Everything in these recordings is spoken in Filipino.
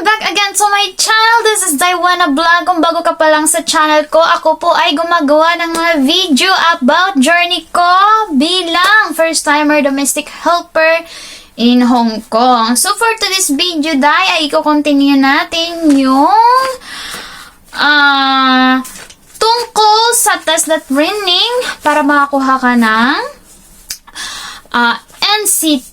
back again to my channel. This is Daiwana Vlog. Kung bago ka pa lang sa channel ko, ako po ay gumagawa ng mga video about journey ko bilang first-timer domestic helper in Hong Kong. So for today's video, dai, ay i-continue natin yung ah tungkol sa test that training para makakuha ka ng ah,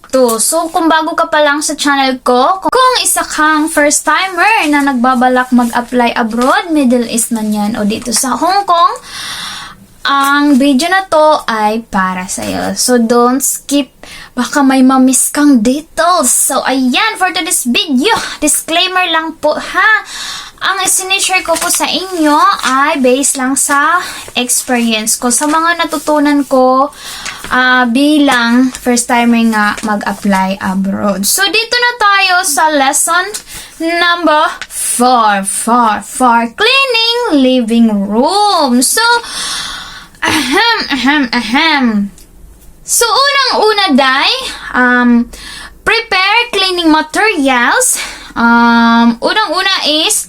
NC2. So, kung bago ka pa lang sa channel ko, kung isa kang first timer na nagbabalak mag-apply abroad, Middle East man yan, o dito sa Hong Kong, ang video na to ay para sa'yo. So, don't skip. Baka may mamiss kang details. So, ayan, for today's video, disclaimer lang po ha. Ang sinishare ko po sa inyo ay based lang sa experience ko. Sa mga natutunan ko ah, bilang first timer nga mag-apply abroad. So, dito na tayo sa lesson number 4. 4. 4. Cleaning living room. So, ahem, ahem, ahem. So, unang-una, Day, um, prepare cleaning materials. Um, unang-una is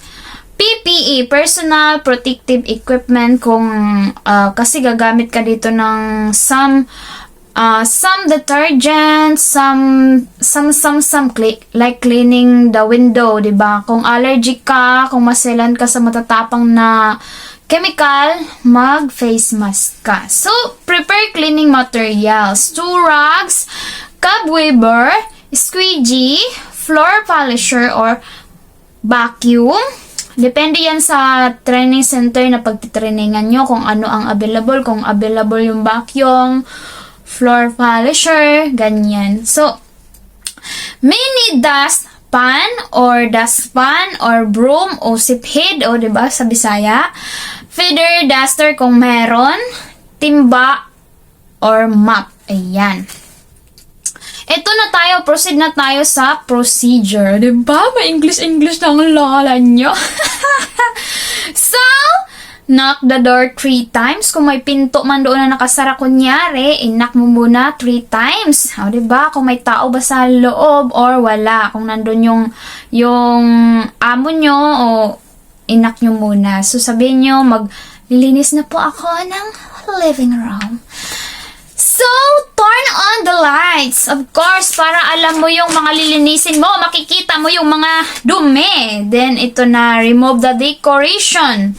PPE, Personal Protective Equipment, kung uh, kasi gagamit ka dito ng some uh, some detergent, some some some some cle- like cleaning the window, 'di ba? Kung allergic ka, kung maselan ka sa matatapang na chemical, mag face mask ka. So, prepare cleaning materials, two rugs, cobwebber, squeegee, floor polisher or vacuum. Depende yan sa training center na pagtitrainingan nyo kung ano ang available, kung available yung vacuum, floor polisher, ganyan. So, mini dust pan or dustpan or broom o sip head o 'di ba sa Bisaya. Feather duster kung meron, timba or mop. Ayan. Ito na tayo, proceed na tayo sa procedure. ba? May English-English na ang lala nyo. so, knock the door three times. Kung may pinto man doon na nakasara, kunyari, inak mo muna three times. O, diba? Kung may tao ba sa loob or wala. Kung nandun yung, yung amo nyo o inak nyo muna. So, sabihin nyo, maglilinis na po ako ng living room. So, turn on the lights. Of course, para alam mo yung mga lilinisin mo, makikita mo yung mga dumi. Then, ito na, remove the decoration.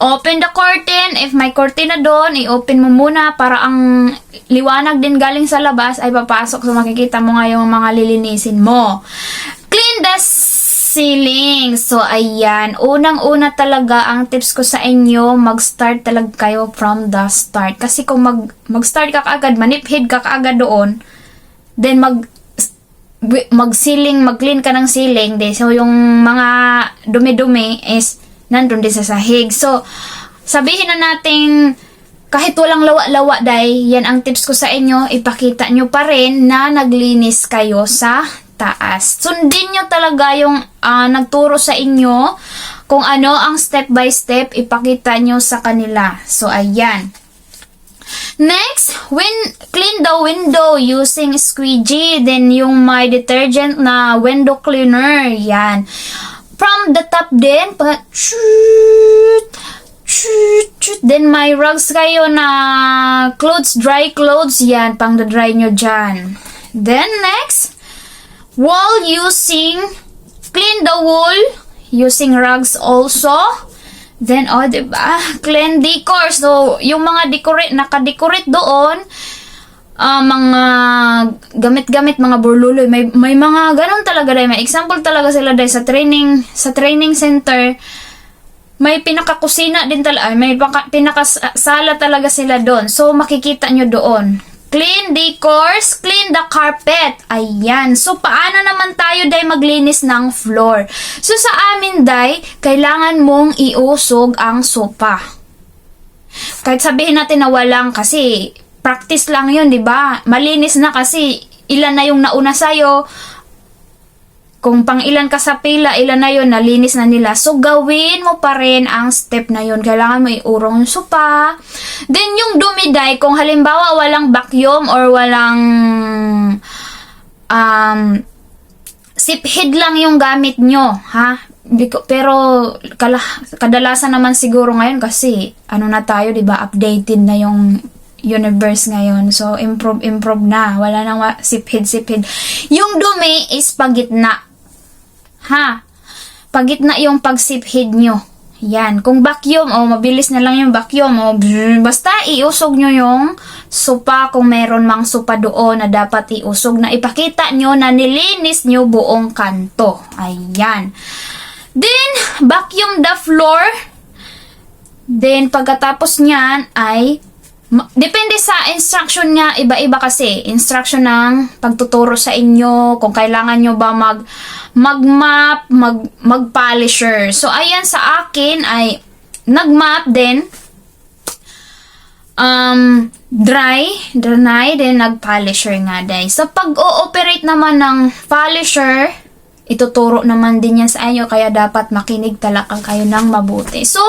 Open the curtain. If may curtain na doon, i-open mo muna para ang liwanag din galing sa labas ay papasok. So, makikita mo nga yung mga lilinisin mo. Clean the ceiling. So, ayan. Unang-una talaga, ang tips ko sa inyo, mag-start talaga kayo from the start. Kasi kung mag, mag-start ka kaagad, maniphead ka kaagad doon, then mag, mag-ceiling, mag-clean ka ng ceiling, then, so yung mga dumi-dumi is nandun din sa sahig. So, sabihin na natin, kahit walang lawa-lawa day, yan ang tips ko sa inyo, ipakita nyo pa rin na naglinis kayo sa taas. Sundin nyo talaga yung ah, nagturo sa inyo kung ano ang step by step ipakita nyo sa kanila. So, ayan. Next, when clean the window using squeegee, then yung my detergent na window cleaner, yan. From the top din, pa shoot, shoot, shoot. Then may rugs kayo na clothes, dry clothes, yan, pang dry nyo dyan. Then next, wall using, clean the wall using rugs also. Then, oh, di ba? Clean decor. So, yung mga decorate, naka-decorate doon, ah, mga gamit-gamit, mga burluloy, may, may mga ganun talaga dahil. May example talaga sila dahil sa training, sa training center, may pinakakusina din talaga, may pinakasala talaga sila doon. So, makikita nyo doon. Clean decors, clean the carpet. Ayan. So, paano naman tayo, Day, maglinis ng floor? So, sa amin, Day, kailangan mong iusog ang sopa. Kahit sabihin natin na walang kasi practice lang yun, di ba? Malinis na kasi ilan na yung nauna sa'yo, kung pang ilan ka sa pila, ilan na yun, nalinis na nila. So, gawin mo pa rin ang step na yun. Kailangan mo iurong yung sopa. Then, yung dumiday, kung halimbawa walang vacuum or walang um, siphead lang yung gamit nyo, ha? Pero kala, kadalasan naman siguro ngayon kasi ano na tayo, 'di ba? Updated na yung universe ngayon. So improve improve na. Wala nang siphead siphead. Yung dumi is pagitna. Ha? Pagitna yung pagsiphead nyo. Yan. Kung vacuum, o mabilis na lang yung vacuum, o brrr, basta iusog nyo yung sopa kung meron mang sopa doon na dapat iusog na ipakita nyo na nilinis nyo buong kanto. Ayan. Then, vacuum the floor. Then, pagkatapos niyan ay Depende sa instruction niya, iba-iba kasi. Instruction ng pagtuturo sa inyo, kung kailangan nyo ba mag, mag-map, mag, mag-polisher. So, ayan sa akin ay nag-map din. Um, dry, dry, then nag-polisher nga day. So, pag o-operate naman ng polisher, ituturo naman din yan sa inyo, kaya dapat makinig talaga kayo ng mabuti. So,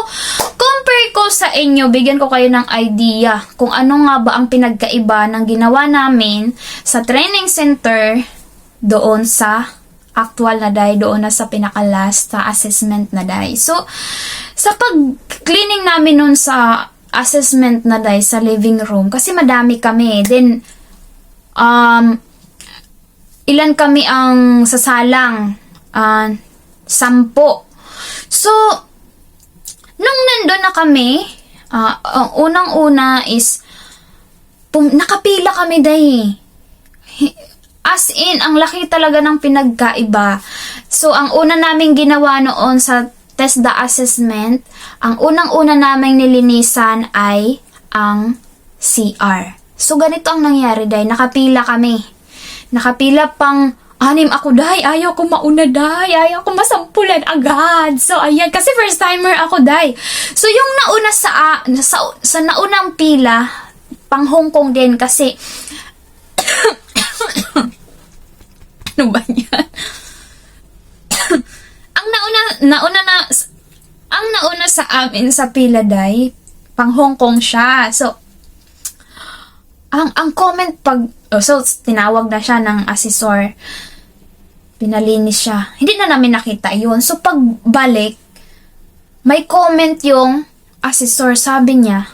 compare ko sa inyo, bigyan ko kayo ng idea kung ano nga ba ang pinagkaiba ng ginawa namin sa training center doon sa actual na day, doon na sa pinaka-last sa assessment na day. So, sa pag-cleaning namin noon sa assessment na day sa living room, kasi madami kami, then, um, ilan kami ang sasalang? Ah, sampo. So, nung nandun na kami, ah, ang unang-una is, pum- nakapila kami day. As in, ang laki talaga ng pinagkaiba. So, ang una naming ginawa noon sa test the assessment, ang unang-una naming nilinisan ay ang CR. So, ganito ang nangyari, day. Nakapila kami. Nakapila pang anim ako, day. Ayaw ko mauna, day. Ayaw ko masampulan agad. So, ayan. Kasi first timer ako, day. So, yung nauna sa, ah, sa, sa naunang pila, pang Hong Kong din kasi ano ba yan? ang nauna, nauna na, ang nauna sa amin sa pila, day, pang Hong Kong siya. So, ang ang comment pag oh, so tinawag na siya ng assessor pinalinis siya. Hindi na namin nakita yun. So pagbalik may comment yung assessor. Sabi niya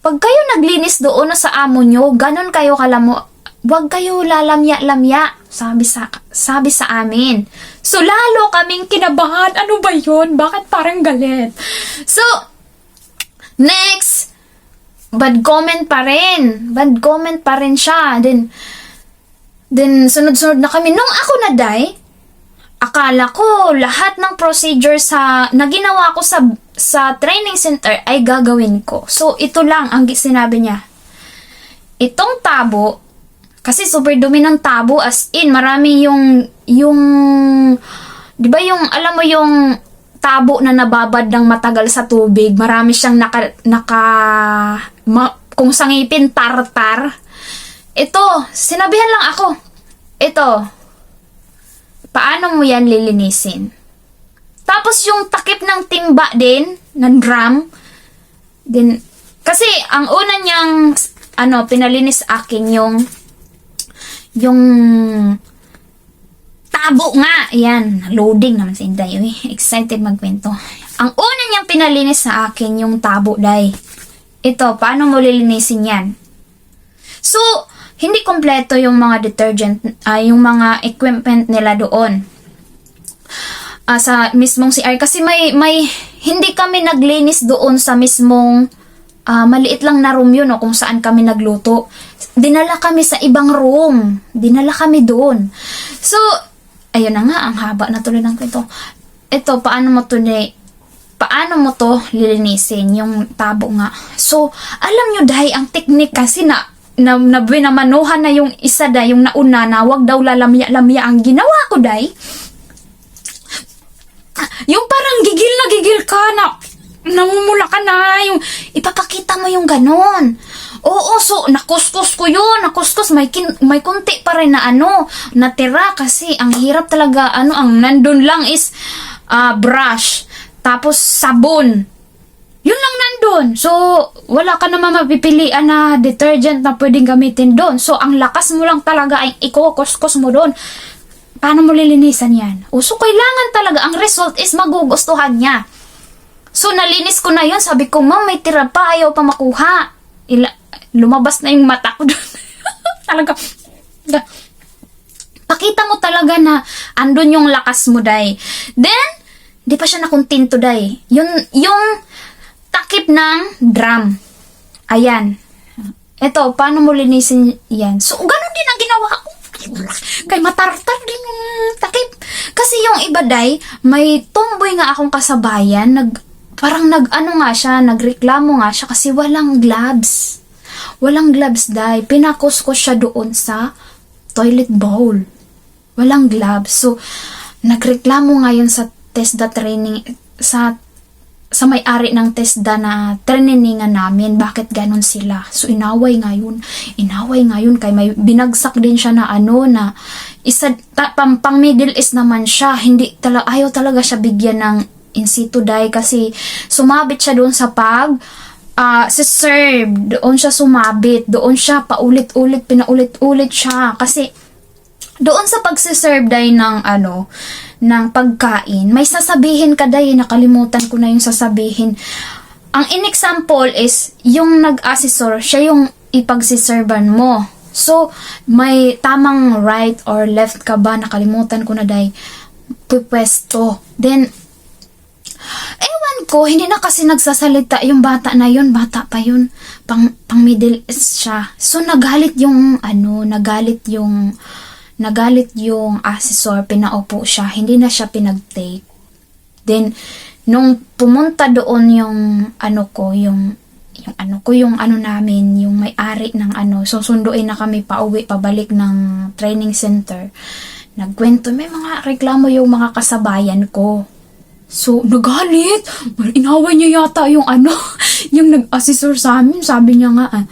pag kayo naglinis doon na sa amo nyo ganon kayo kalamo. Wag kayo lalamya-lamya sabi sa sabi sa amin. So lalo kaming kinabahan. Ano ba yun? Bakit parang galit? So next bad comment pa rin. Bad comment pa rin siya. Then, then sunod-sunod na kami. Nung ako na day, akala ko lahat ng procedure sa na ginawa ko sa sa training center ay gagawin ko. So ito lang ang sinabi niya. Itong tabo kasi super dumi ng tabo as in marami yung yung 'di ba yung alam mo yung tabo na nababad ng matagal sa tubig, marami siyang naka, naka ma, kung sangipin tartar. Ito, sinabihan lang ako. Ito, paano mo yan lilinisin? Tapos yung takip ng timba din, ng drum, din, kasi ang una niyang, ano, pinalinis akin yung, yung, tabo nga. Yan, loading naman si Inday. Uy, excited magkwento. Ang una niyang pinalinis sa akin yung tabo, Day. Ito, paano mo lilinisin yan? So, hindi kompleto yung mga detergent, ah, yung mga equipment nila doon. Ah, sa mismong CR. Kasi may, may, hindi kami naglinis doon sa mismong ah, maliit lang na room yun, no, kung saan kami nagluto. Dinala kami sa ibang room. Dinala kami doon. So, ayun na nga, ang haba na tuloy ng kwento. Ito, paano mo to ni paano mo to lilinisin yung tabo nga. So, alam nyo dahil ang technique kasi na na, na binamanuhan na yung isa da, yung nauna na wag daw lalamya-lamya ang ginawa ko day. Yung parang gigil na gigil ka na namumula ka na yung ipapakita mo yung ganon. Oo, so nakuskus ko yun, nakuskus may kin, may kunti pa rin na ano, natira kasi ang hirap talaga ano ang nandun lang is ah, brush tapos sabon. Yun lang nandun. So, wala ka naman mapipilian na detergent na pwedeng gamitin doon. So, ang lakas mo lang talaga ay ikukuskus mo doon. paano mo lilinisan yan? O, so kailangan talaga, ang result is magugustuhan niya. So, nalinis ko na yun. Sabi ko, ma'am, may tira pa. Ayaw pa makuha. Ila, lumabas na yung mata ko doon. talaga. Pakita mo talaga na andun yung lakas mo, day. Then, di pa siya nakontento, day. Yung, yung takip ng drum. Ayan. Ito, paano mo linisin yan? So, ganun din ang ginawa ko. Kay matartar din takip. Kasi yung iba, day, may tomboy nga akong kasabayan. Nag, parang nag, ano nga siya, nagreklamo nga siya kasi walang gloves. Walang gloves, day. Pinakos ko siya doon sa toilet bowl. Walang gloves. So, nagreklamo ngayon sa TESDA training, sa sa may-ari ng TESDA na trainingan namin, bakit ganon sila. So, inaway ngayon. Inaway ngayon kay may binagsak din siya na ano na isa, ta, pang, pang middle is naman siya. Hindi tala, ayaw talaga siya bigyan ng in situ dye kasi sumabit siya doon sa pag ah si serve. Doon siya sumabit. Doon siya paulit-ulit, pinaulit-ulit siya. Kasi doon sa pagsiserve day ng ano, ng pagkain, may sasabihin ka day, nakalimutan ko na yung sasabihin. Ang in-example is, yung nag-assessor, siya yung ipagsiservan mo. So, may tamang right or left ka ba, nakalimutan ko na day, pupwesto. Then, ewan ko, hindi na kasi nagsasalita yung bata na yun, bata pa yun, pang, pang middle is siya. So, nagalit yung, ano, nagalit yung, nagalit yung assessor, pinaupo siya, hindi na siya pinag-take. Then, nung pumunta doon yung, ano ko, yung, yung ano ko, yung ano namin, yung may-ari ng ano, susunduin na kami pauwi, pabalik ng training center. Nagkwento, may mga reklamo yung mga kasabayan ko. So, nagalit. Well, inaway niya yata yung ano, yung nag-assessor sa amin. Sabi niya nga, ah,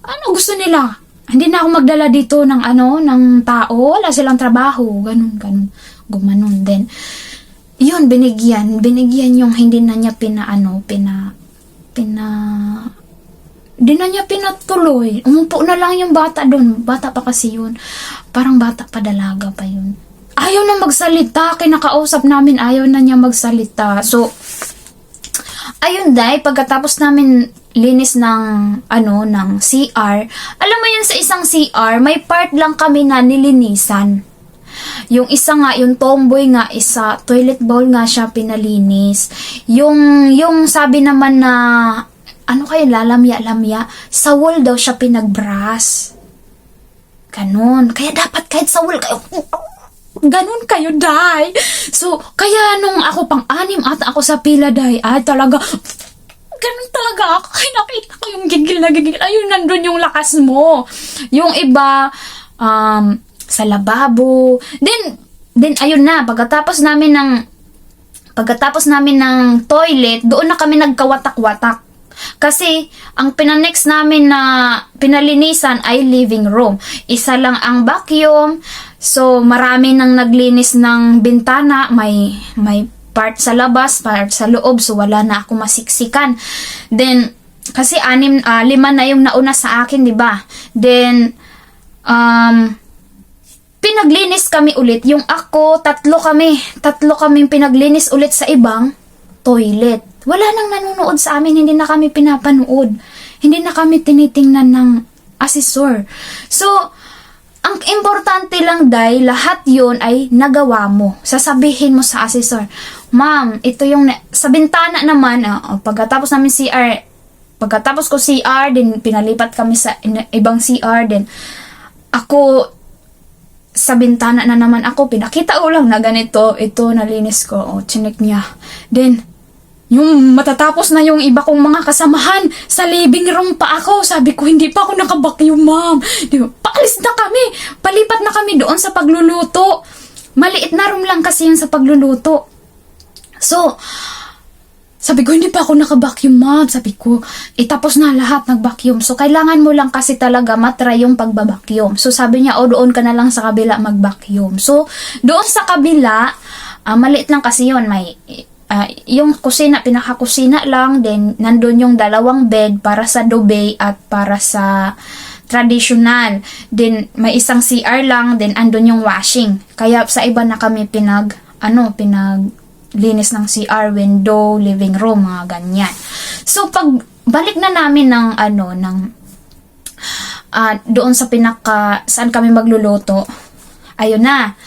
ano gusto nila? Hindi na ako magdala dito ng ano, ng tao. Wala silang trabaho. Ganun, ganun. Gumanon. Then, yun, binigyan. Binigyan yung hindi na niya pina, ano, pina, pina, di na niya pinatuloy. Umupo na lang yung bata doon. Bata pa kasi yun. Parang bata pa dalaga pa yun. Ayaw na magsalita. Kinakausap namin, ayaw na niya magsalita. So, ayun dai, pagkatapos namin linis ng, ano, ng CR, alam mo yun sa isang CR, may part lang kami na nilinisan. Yung isa nga, yung tomboy nga, isa, toilet bowl nga siya pinalinis. Yung, yung sabi naman na, ano kayo, lalamya-lamya, sa wall daw siya pinagbrush. Ganon. Kaya dapat kahit sa wall kayo, ganon kayo, day. So, kaya nung ako pang anim at ako sa pila, day, ay talaga, ganun talaga ako. Kaya nakita ko yung gigil na gigil. Ayun, nandun yung lakas mo. Yung iba, um, sa lababo. Then, then ayun na, pagkatapos namin ng, pagkatapos namin ng toilet, doon na kami nagkawatak-watak. Kasi, ang pinanext namin na pinalinisan ay living room. Isa lang ang vacuum. So, marami nang naglinis ng bintana. May, may part sa labas, part sa loob. So, wala na ako masiksikan. Then, kasi anim, ah, lima na yung nauna sa akin, di ba? Then, um, pinaglinis kami ulit. Yung ako, tatlo kami. Tatlo kaming pinaglinis ulit sa ibang toilet. Wala nang nanonood sa amin, hindi na kami pinapanood. Hindi na kami tinitingnan ng assessor. So, ang importante lang dahil lahat yon ay nagawa mo. Sasabihin mo sa assessor, Ma'am, ito yung, sa bintana naman, oh, pagkatapos namin CR, pagkatapos ko CR, din pinalipat kami sa in- ibang CR, din ako, sa bintana na naman ako, pinakita ko lang na ganito, ito, nalinis ko, o, chinek niya. Then, yung matatapos na yung iba kong mga kasamahan, sa living room pa ako, sabi ko, hindi pa ako nakabakyum, ma'am. Di ba? Paalis na kami, palipat na kami doon sa pagluluto. Maliit na room lang kasi yun sa pagluluto. So, sabi ko, hindi pa ako naka-vacuum, ma'am. Sabi ko, itapos na lahat nag-vacuum. So, kailangan mo lang kasi talaga matry yung pagbabacuum. So, sabi niya, o doon ka na lang sa kabila mag-vacuum. So, doon sa kabila, ah, maliit lang kasi yun. May, ah, yung kusina, pinaka-kusina lang. Then, nandun yung dalawang bed para sa dube at para sa traditional. Then, may isang CR lang, then andun yung washing. Kaya sa iba na kami pinag, ano, pinag linis ng CR, window, living room, mga ganyan. So, pag balik na namin ng, ano, ng, ah, doon sa pinaka, saan kami magluluto, ayun na.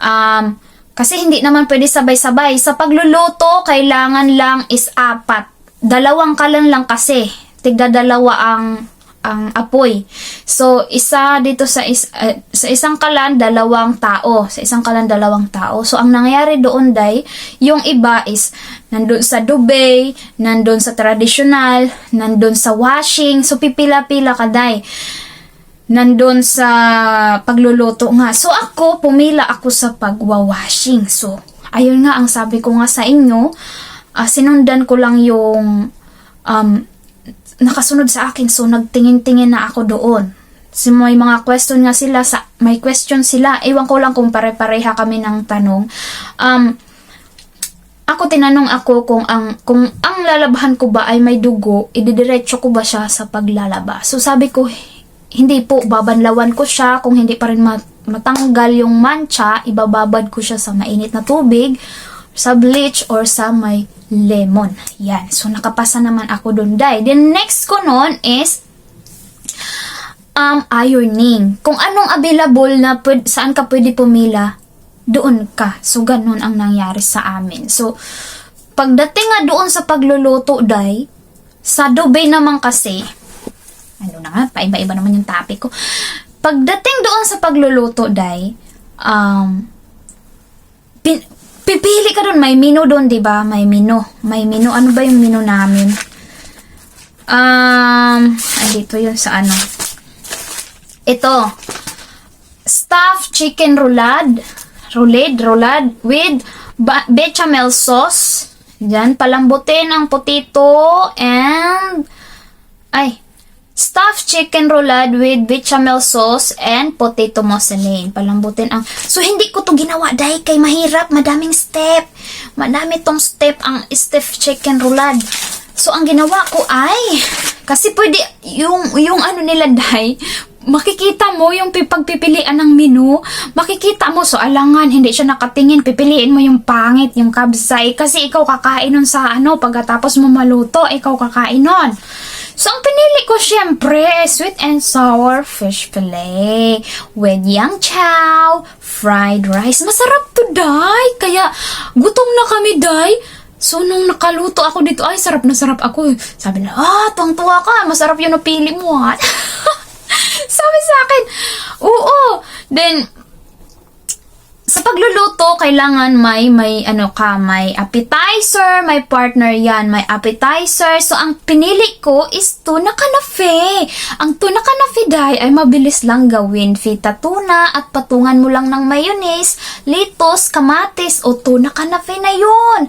Um, kasi hindi naman pwede sabay-sabay. Sa pagluluto, kailangan lang is apat. Dalawang kalan lang kasi. Tigda dalawa ang ang apoy. So, isa dito sa is, eh, sa isang kalan, dalawang tao. Sa isang kalan, dalawang tao. So, ang nangyari doon, day, yung iba is nandun sa dubay, nandun sa traditional, nandun sa washing. So, pipila-pila ka, day nandun sa pagluluto nga. So ako, pumila ako sa pagwawashing. So, ayun nga ang sabi ko nga sa inyo, ah, sinundan ko lang yung um, nakasunod sa akin. So, nagtingin-tingin na ako doon. So, may mga question nga sila, sa, may question sila. Ewan ko lang kung pare-pareha kami ng tanong. Um, ako tinanong ako kung ang kung ang lalabahan ko ba ay may dugo, ididiretso ko ba siya sa paglalaba. So sabi ko, hindi po, babanlawan ko siya. Kung hindi pa rin ma- matanggal yung mancha, ibababad ko siya sa mainit na tubig, sa bleach, or sa may lemon. Yan. So, nakapasa naman ako dun, day. Then, next ko nun is, um, ironing. Kung anong available na pwed- saan ka pwede pumila, doon ka. So, ganun ang nangyari sa amin. So, pagdating nga doon sa pagluluto, day, sa Dubai naman kasi, ano na nga, paiba-iba naman yung topic ko. Pagdating doon sa pagluluto, day, um, pin- pipili ka doon, may menu doon, di ba? May menu. May menu. Ano ba yung menu namin? Um, andito yun sa ano. Ito. Stuffed chicken roulade. Roulade, roulade with bechamel sauce. Diyan, palambutin ang potato and ay, stuffed chicken roulade with bechamel sauce and potato mozzarella. Palambutin ang... So, hindi ko to ginawa dahil kay mahirap. Madaming step. Madami tong step ang stuffed chicken roulade. So, ang ginawa ko ay... Kasi pwede, yung, yung ano nila dahil, makikita mo yung pi- pagpipilian ng menu, makikita mo, so alangan, hindi siya nakatingin, pipiliin mo yung pangit, yung kabsay, kasi ikaw kakain nun sa ano, pagkatapos mo maluto, ikaw kakain nun. So, ang pinili ko syempre, sweet and sour fish fillet with yang chow, fried rice. Masarap to, Day. Kaya, gutom na kami, Day. So, nung nakaluto ako dito, ay, sarap na sarap ako. Sabi na, ah, tuwang-tuwa ka, masarap yun napili mo, ha? Sabi sa akin, oo. Then, sa pagluluto, kailangan may, may, ano ka, may appetizer, may partner yan, may appetizer. So, ang pinili ko is tuna kanafe. Ang tuna kanafe dahil ay mabilis lang gawin. Fita tuna at patungan mo lang ng mayonnaise, litos, kamatis, o tuna kanafe na yun.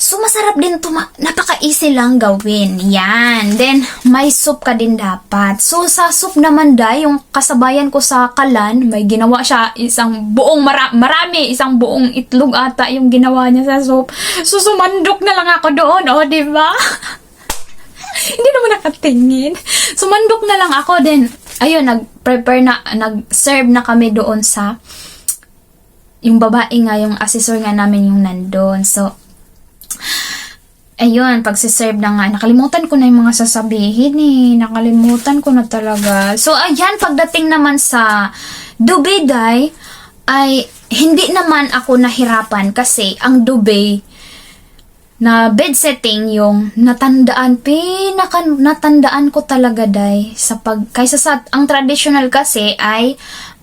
So, masarap din to. Napaka-easy lang gawin. Yan. Then, may soup ka din dapat. So, sa soup naman day, yung kasabayan ko sa kalan, may ginawa siya isang buong mara- marami, isang buong itlog ata yung ginawa niya sa soup. So, sumandok na lang ako doon, oh, di ba? Hindi naman nakatingin. Sumandok na lang ako. Then, ayun, nag-prepare na, nag-serve na kami doon sa yung babae nga, yung assessor nga namin yung nandun. So, ayun, pagsiserve na nga, nakalimutan ko na yung mga sasabihin eh. Nakalimutan ko na talaga. So, ayan, pagdating naman sa Dubai ay hindi naman ako nahirapan kasi ang Dubai na bed setting yung natandaan, pinaka natandaan ko talaga day sa pag, kaysa sa, ang traditional kasi ay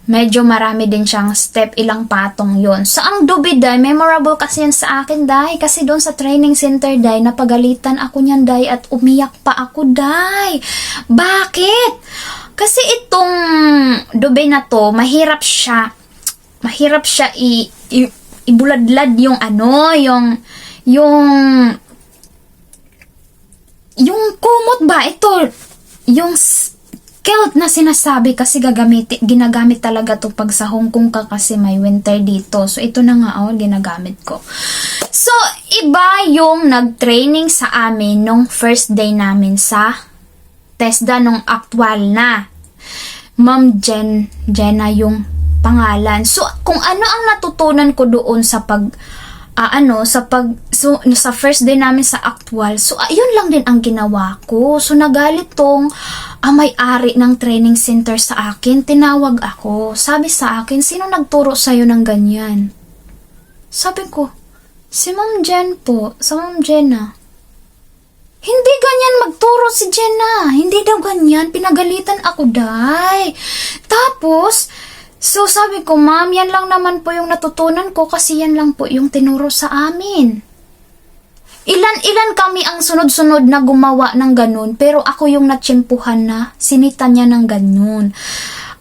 medyo marami din siyang step, ilang patong yon So, ang dubi day, memorable kasi yan sa akin day, kasi doon sa training center day, napagalitan ako niyan day at umiyak pa ako day. Bakit? Kasi itong dubi na to, mahirap siya, mahirap siya i, i ibuladlad yung ano, yung yung yung kumot ba ito yung kilt na sinasabi kasi gagamit ginagamit talaga to pag sa Hong Kong ka kasi may winter dito. So ito na nga oh ginagamit ko. So iba yung nag-training sa amin nung first day namin sa TESDA nung actual na. Ma'am Jen, Jenna yung pangalan. So, kung ano ang natutunan ko doon sa pag, ah, ano, sa pag, so, sa first day namin sa actual, so, yun lang din ang ginawa ko. So, nagalit tong ah, may-ari ng training center sa akin, tinawag ako. Sabi sa akin, sino nagturo sa'yo ng ganyan? Sabi ko, si Ma'am Jen po, sa Ma'am Jenna. Hindi ganyan magturo si Jenna. Hindi daw ganyan. Pinagalitan ako, day. Tapos, so sabi ko, ma'am, yan lang naman po yung natutunan ko kasi yan lang po yung tinuro sa amin. Ilan-ilan kami ang sunod-sunod na gumawa ng ganun, pero ako yung natsimpuhan na sinita niya ng ganun.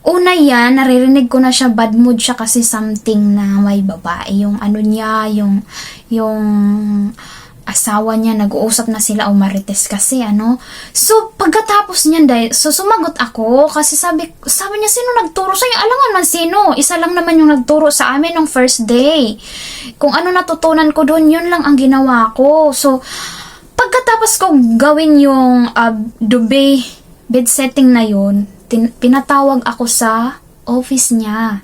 Una yan, naririnig ko na siya, bad mood siya kasi something na may babae. Yung ano niya, yung, yung asawa niya, nag-uusap na sila o marites kasi, ano. So, pagkatapos niyan, dahil, so sumagot ako kasi sabi, sabi niya, sino nagturo sa'yo? Alam man sino. Isa lang naman yung nagturo sa amin nung first day. Kung ano natutunan ko doon, yun lang ang ginawa ko. So, pagkatapos ko gawin yung uh, dube bed setting na yun, tin- pinatawag ako sa office niya.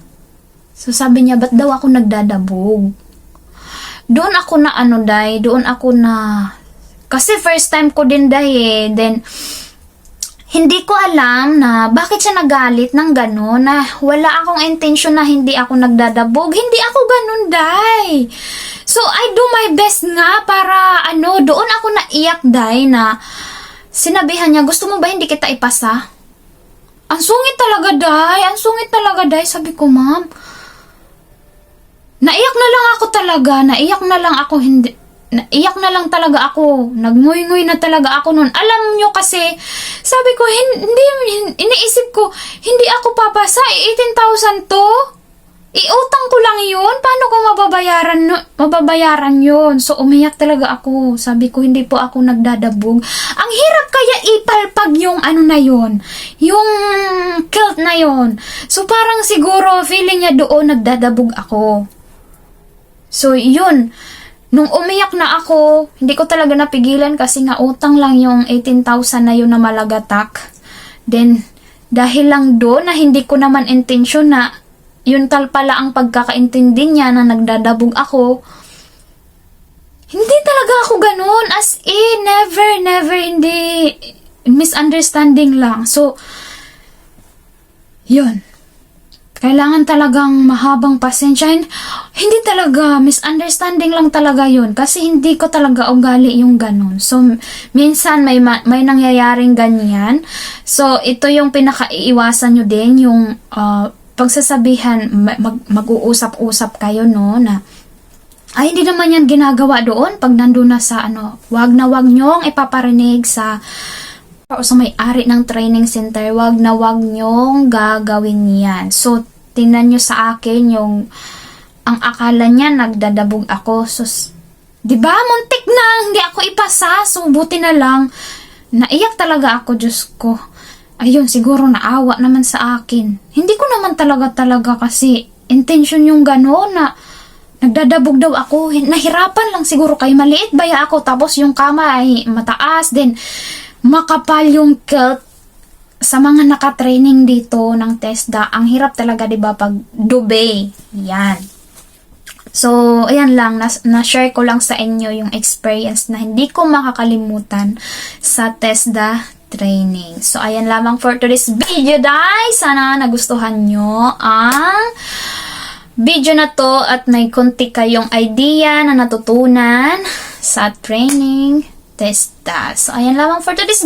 So, sabi niya, ba't daw ako nagdadabog? Doon ako na ano day, doon ako na kasi first time ko din day eh. Then hindi ko alam na bakit siya nagalit ng gano'n na wala akong intention na hindi ako nagdadabog. Hindi ako ganun, day. So, I do my best nga para, ano, doon ako naiyak, day, na sinabihan niya, gusto mo ba hindi kita ipasa? Ang sungit talaga, day. Ang sungit talaga, day. Sabi ko, ma'am, Naiyak na lang ako talaga. Naiyak na lang ako hindi naiyak na lang talaga ako. Nagnguy-nguy na talaga ako noon. Alam nyo kasi, sabi ko, hin- hindi, hin- iniisip ko, hindi ako papasa, 18,000 to. Iutang ko lang yun. Paano ko mababayaran, no? mababayaran yun? So, umiyak talaga ako. Sabi ko, hindi po ako nagdadabog. Ang hirap kaya ipalpag yung ano na yun. Yung kilt na yun. So, parang siguro, feeling niya doon nagdadabog ako. So, yun. Nung umiyak na ako, hindi ko talaga napigilan kasi nga utang lang yung 18,000 na yun na malagatak. Then, dahil lang doon na hindi ko naman intensyon na yun tal pala ang pagkakaintindi niya na nagdadabog ako, hindi talaga ako ganun. As in, never, never, hindi. Misunderstanding lang. So, yun kailangan talagang mahabang pasensya. Hin- Hindi talaga, misunderstanding lang talaga yun. Kasi hindi ko talaga ugali yung ganun. So, minsan may, ma- may nangyayaring ganyan. So, ito yung pinakaiiwasan nyo din, yung ah, pagsasabihan, ma- mag- mag-uusap-usap kayo, no, na ay, hindi naman yan ginagawa doon pag nandun na sa ano, wag na wag nyong ipaparinig sa o sa may-ari ng training center, wag na wag nyong gagawin yan. So, tingnan nyo sa akin yung ang akala niya nagdadabog ako. So, di ba? Muntik na, hindi ako ipasa. So, buti na lang. Naiyak talaga ako, Diyos ko. Ayun, siguro naawa naman sa akin. Hindi ko naman talaga talaga kasi intention yung gano'n na nagdadabog daw ako. Nahirapan lang siguro kay maliit baya ako. Tapos yung kama ay mataas. Then, makapal yung kilt sa mga nakatraining dito ng TESDA, ang hirap talaga 'di ba pag dube. Yan. So, ayan lang, nas- na-share ko lang sa inyo yung experience na hindi ko makakalimutan sa TESDA training. So, ayan lamang for today's video, guys. Sana nagustuhan nyo ang video na to at may konti kayong idea na natutunan sa training TESDA. So, ayan lamang for today's